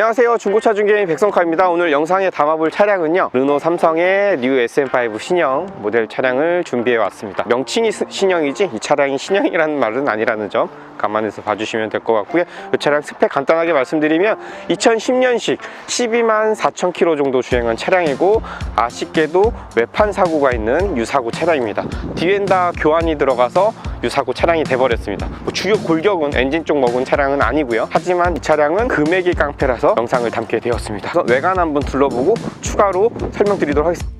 안녕하세요. 중고차 중개인 백성카입니다. 오늘 영상에 담아볼 차량은요 르노 삼성의 뉴 SM5 신형 모델 차량을 준비해 왔습니다. 명칭이 스- 신형이지 이 차량이 신형이라는 말은 아니라는 점 감안해서 봐주시면 될 것 같고요. 이 차량 스펙 간단하게 말씀드리면 2010년식 12만 4천 킬로 정도 주행한 차량이고 아쉽게도 외판 사고가 있는 유사고 차량입니다. 뒤엔 다 교환이 들어가서 유사고 차량이 돼버렸습니다. 뭐 주요 골격은 엔진 쪽 먹은 차량은 아니고요. 하지만 이 차량은 금액이 깡패라서 영상을 담게 되었습니다. 외관 한번 둘러보고 추가로 설명드리도록 하겠습니다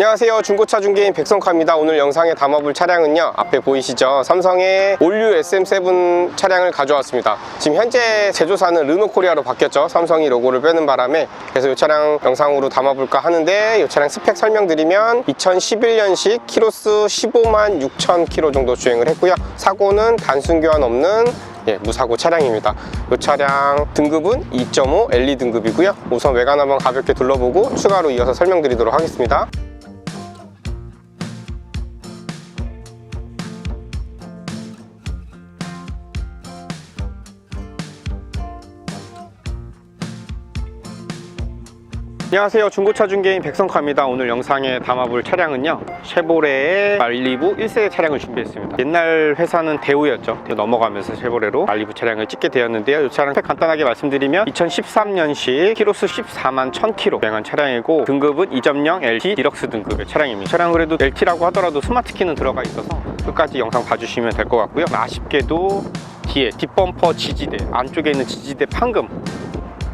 안녕하세요. 중고차 중개인 백성카입니다. 오늘 영상에 담아볼 차량은요 앞에 보이시죠? 삼성의 올류 SM7 차량을 가져왔습니다. 지금 현재 제조사는 르노코리아로 바뀌었죠. 삼성이 로고를 빼는 바람에. 그래서 이 차량 영상으로 담아볼까 하는데 이 차량 스펙 설명드리면 2011년식 키로수 15만 6천 킬로 정도 주행을 했고요. 사고는 단순 교환 없는 예, 무사고 차량입니다. 이 차량 등급은 2.5 LE 등급이고요. 우선 외관 한번 가볍게 둘러보고 추가로 이어서 설명드리도록 하겠습니다. 안녕하세요. 중고차 중개인 백성카입니다. 오늘 영상에 담아볼 차량은요 쉐보레의 말리부 1세대 차량을 준비했습니다. 옛날 회사는 대우였죠. 넘어가면서 쉐보레로 말리부 차량을 찍게 되었는데요. 이 차량 간단하게 말씀드리면 2013년식 키로수 14만 1000km 주행한 차량이고 등급은 2.0 LT 디럭스 등급의 차량입니다. 차량 그래도 LT라고 하더라도 스마트키는 들어가 있어서 끝까지 영상 봐주시면 될 것 같고요. 아쉽게도 뒤에 뒷범퍼 지지대 안쪽에 있는 지지대 판금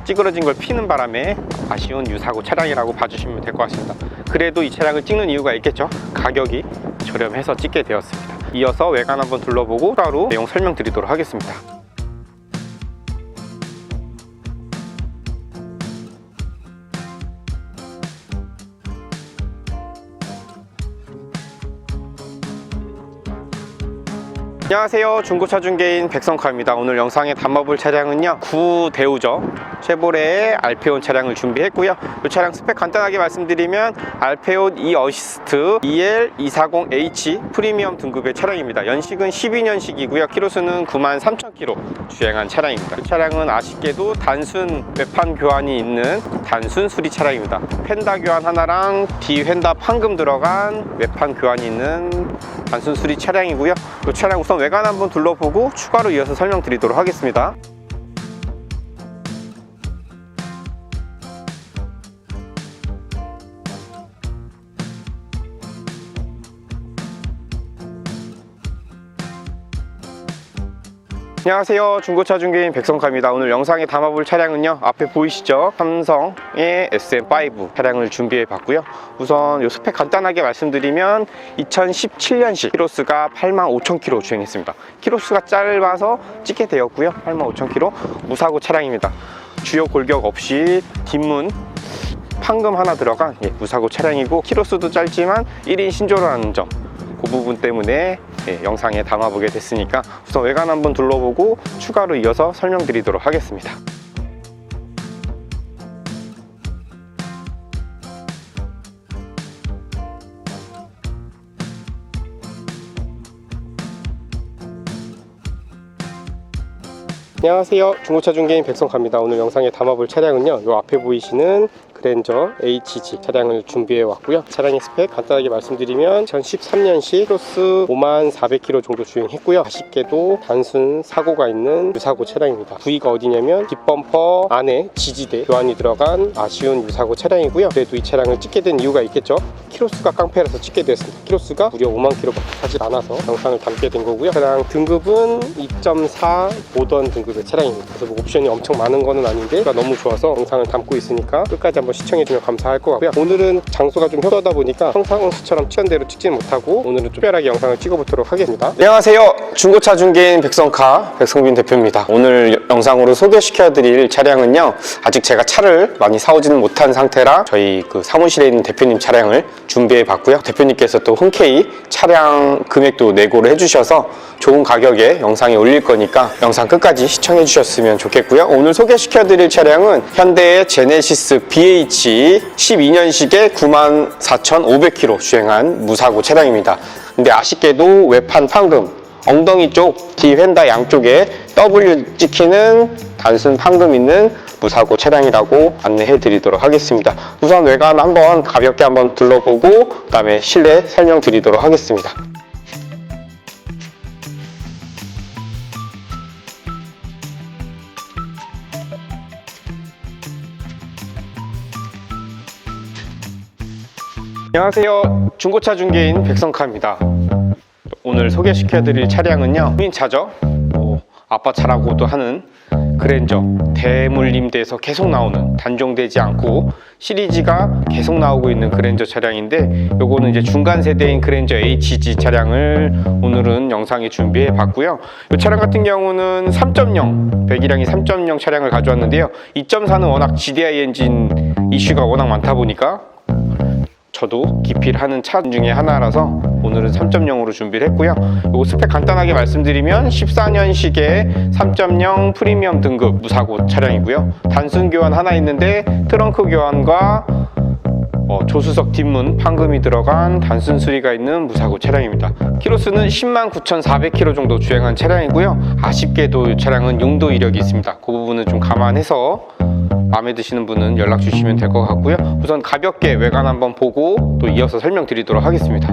찌그러진 걸 피는 바람에 아쉬운 유사고 차량이라고 봐주시면 될 것 같습니다. 그래도 이 차량을 찍는 이유가 있겠죠. 가격이 저렴해서 찍게 되었습니다. 이어서 외관 한번 둘러보고 따로 내용 설명드리도록 하겠습니다. 안녕하세요. 중고차 중개인 백성카입니다. 오늘 영상에 담아볼 차량은요 구대우죠 쉐보레의 알페온 차량을 준비했고요. 이 차량 스펙 간단하게 말씀드리면 알페온 E 어시스트 EL240H 프리미엄 등급의 차량입니다. 연식은 12년식이고요. 키로수는 93,000km 주행한 차량입니다. 이 차량은 아쉽게도 단순 외판 교환이 있는 단순 수리 차량입니다. 펜다 교환 하나랑 뒤 휀다 판금 들어간 외판 교환이 있는 단순 수리 차량이고요. 이 차량 우선 외관 한번 둘러보고 추가로 이어서 설명드리도록 하겠습니다 안녕하세요. 중고차 중개인 백성카입니다. 오늘 영상에 담아볼 차량은요 앞에 보이시죠? 삼성의 SM5 차량을 준비해 봤고요. 우선 요 스펙 간단하게 말씀드리면 2017년식 키로수가 85,000km 주행했습니다. 키로수가 짧아서 찍게 되었고요. 85,000km 무사고 차량입니다. 주요 골격 없이 뒷문 판금 하나 들어간 예, 무사고 차량이고 키로수도 짧지만 1인 신조라는 점 그 부분 때문에 예, 영상에 담아보게 됐으니까 우선 외관 한번 둘러보고 추가로 이어서 설명드리도록 하겠습니다. 안녕하세요 중고차 중개인 백성카입니다 오늘 영상에 담아볼 차량은요 요 앞에 보이시는 그 랜저 HG 차량을 준비해 왔고요. 차량의 스펙 간단하게 말씀드리면 2013년식 크로스 5만 400km 정도 주행했고요. 아쉽게도 단순 사고가 있는 유사고 차량입니다. 부위가 어디냐면 뒷범퍼 안에 지지대 교환이 들어간 아쉬운 유사고 차량이고요. 그래도 이 차량을 찍게 된 이유가 있겠죠? 키로수가 깡패라서 찍게 되었습니다. 키로수가 무려 5만 킬로밖에 하지 않아서 영상을 담게 된 거고요. 차량 등급은 2.4 모던 등급의 차량입니다. 그래서 뭐 옵션이 엄청 많은 거는 아닌데 너무 좋아서 영상을 담고 있으니까 끝까지 한번 시청해주면 감사할 것 같고요. 오늘은 장소가 좀 협소하다 보니까 평상시처럼 시간대로 찍지는 못하고 오늘은 좀 특별하게 영상을 찍어보도록 하겠습니다. 안녕하세요. 중고차 중개인 백성카 백성빈 대표입니다. 오늘 영상으로 소개시켜 드릴 차량은요 아직 제가 차를 많이 사오지는 못한 상태라 저희 그 사무실에 있는 대표님 차량을 준비해 봤고요. 대표님께서 또 흔쾌히 차량 금액도 내고를 해주셔서 좋은 가격에 영상에 올릴 거니까 영상 끝까지 시청해 주셨으면 좋겠고요. 오늘 소개시켜 드릴 차량은 현대의 제네시스 BH LH 12년식에 94,500km 주행한 무사고 차량입니다. 근데 아쉽게도 외판 판금, 엉덩이 쪽 뒤 휀다 양쪽에 W 찍히는 단순 판금 있는 무사고 차량이라고 안내해 드리도록 하겠습니다. 우선 외관 한번 가볍게 한번 둘러보고 그 다음에 실내 설명 드리도록 하겠습니다. 안녕하세요. 중고차 중개인 백성카입니다. 오늘 소개시켜드릴 차량은요. 후인차죠. 뭐 아빠 차라고도 하는 그랜저 대물림대에서 계속 나오는 단종되지 않고 시리즈가 계속 나오고 있는 그랜저 차량인데 요거는 이제 중간 세대인 그랜저 HG 차량을 오늘은 영상에 준비해 봤고요. 이 차량 같은 경우는 3.0 배기량이 3.0 차량을 가져왔는데요. 2.4는 워낙 GDI 엔진 이슈가 워낙 많다 보니까 저도 기필 하는 차 중에 하나라서 오늘은 3.0으로 준비를 했고요. 요거 스펙 간단하게 말씀드리면 14년식의 3.0 프리미엄 등급 무사고 차량이고요. 단순 교환 하나 있는데 트렁크 교환과 어, 조수석 뒷문 판금이 들어간 단순 수리가 있는 무사고 차량입니다. 키로수는 10만 9,400km 정도 주행한 차량이고요. 아쉽게도 이 차량은 용도 이력이 있습니다. 그 부분은 좀 감안해서 마음에 드시는 분은 연락 주시면 될 것 같고요. 우선 가볍게 외관 한번 보고 또 이어서 설명드리도록 하겠습니다.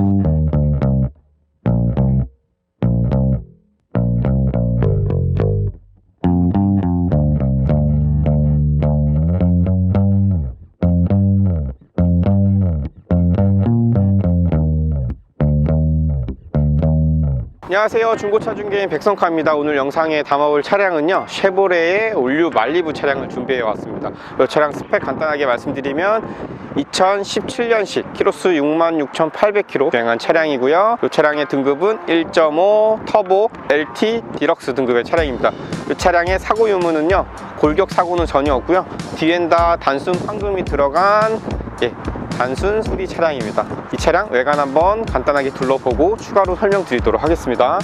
안녕하세요. 중고차 중개인 백성카입니다. 오늘 영상에 담아볼 차량은요 쉐보레의 올류 말리부 차량을 준비해 왔습니다. 이 차량 스펙 간단하게 말씀드리면 2017년식 키로수 66,800km 주행한 차량이고요. 이 차량의 등급은 1.5 터보 LT 디럭스 등급의 차량입니다. 이 차량의 사고 유무는요 골격 사고는 전혀 없고요. 뒤엔 다 단순 판금이 들어간 예, 단순 수리 차량입니다. 이 차량 외관 한번 간단하게 둘러보고 추가로 설명드리도록 하겠습니다.